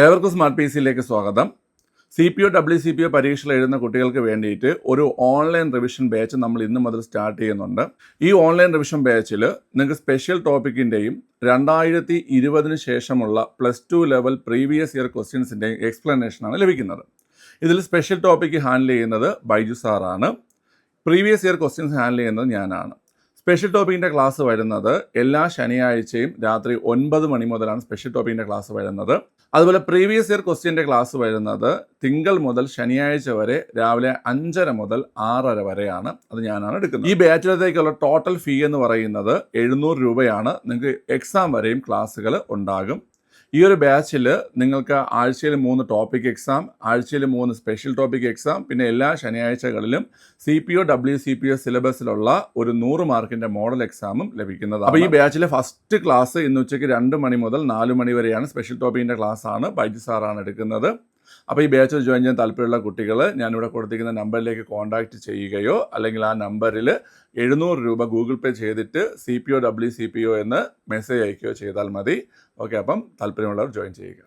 ഏവർക്കും smart P സിയിലേക്ക് സ്വാഗതം. C P O W C P O പരീക്ഷകൾ എഴുതുന്ന കുട്ടികൾക്ക് വേണ്ടിയിട്ട് ഒരു ഓൺലൈൻ റിവിഷൻ ബാച്ച് നമ്മൾ ഇന്ന് മുതൽ സ്റ്റാർട്ട് ചെയ്യുന്നുണ്ട്. ഈ ഓൺലൈൻ റിവിഷൻ ബാച്ചിൽ നിങ്ങൾക്ക് സ്പെഷ്യൽ ടോപ്പിക്കിന്റെയും രണ്ടായിരത്തി ഇരുപതിന് ശേഷമുള്ള plus two level previous year ക്വസ്റ്റ്യൻസിന്റെയും എക്സ്പ്ലനേഷനാണ് ലഭിക്കുന്നത്. ഇതിൽ സ്പെഷ്യൽ ടോപ്പിക്ക് ഹാൻഡിൽ ചെയ്യുന്നത് ബൈജു സാറാണ്. പ്രീവിയസ് ഇയർ ക്വസ്റ്റ്യൻസ് ഹാൻഡിൽ ചെയ്യുന്നത് ഞാനാണ്. സ്പെഷ്യൽ ടോപ്പിക്കിന്റെ ക്ലാസ് വരുന്നത് എല്ലാ ശനിയാഴ്ചയും രാത്രി ഒൻപത് മണി മുതലാണ് സ്പെഷ്യൽ ടോപ്പിക്കിന്റെ ക്ലാസ് വരുന്നത്. അതുപോലെ പ്രീവിയസ് ഇയർ ക്വസ്റ്റ്യന്റെ ക്ലാസ് വരുന്നത് തിങ്കൾ മുതൽ ശനിയാഴ്ച വരെ രാവിലെ അഞ്ചര മുതൽ ആറര വരെയാണ് അത് ഞാനാണ് എടുക്കുന്നത്. ഈ ബാച്ചിലത്തേക്കുള്ള ടോട്ടൽ ഫീ എന്ന് പറയുന്നത് എഴുന്നൂറ് രൂപയാണ്. നിങ്ങൾക്ക് എക്സാം വരെയും ക്ലാസ്സുകൾ ഉണ്ടാകും. ഈ ഒരു ബാച്ചിൽ നിങ്ങൾക്ക് ആഴ്ചയിൽ മൂന്ന് ടോപ്പിക് എക്സാം ആഴ്ചയിൽ മൂന്ന് സ്പെഷ്യൽ ടോപ്പിക് എക്സാം പിന്നെ എല്ലാ ശനിയാഴ്ചകളിലും C P O W C P O സിലബസിലുള്ള ഒരു നൂറ് മാർക്കിന്റെ മോഡൽ എക്സാമും ലഭിക്കുന്നത് അപ്പോൾ ഈ ബാച്ചിലെ ഫസ്റ്റ് ക്ലാസ് ഇന്ന് ഉച്ചയ്ക്ക് രണ്ട് മണി മുതൽ നാല് മണി വരെയാണ് സ്പെഷ്യൽ ടോപ്പിക്കിന്റെ ക്ലാസ് ആണ് ബൈജു സാറാണ് എടുക്കുന്നത്. അപ്പോൾ ഈ ബാച്ചിൽ ജോയിൻ ചെയ്യാൻ താല്പര്യമുള്ള കുട്ടികൾ ഞാനിവിടെ കൊടുത്തിരിക്കുന്ന നമ്പറിലേക്ക് കോൺടാക്റ്റ് ചെയ്യുകയോ അല്ലെങ്കിൽ ആ നമ്പറിൽ എഴുന്നൂറ് രൂപ ഗൂഗിൾ പേ ചെയ്തിട്ട് C P O W C P O എന്ന് മെസ്സേജ് അയക്കുകയോ ചെയ്താൽ മതി. ഓക്കെ അപ്പം താല്പര്യമുള്ളവർ ജോയിൻ ചെയ്യുക.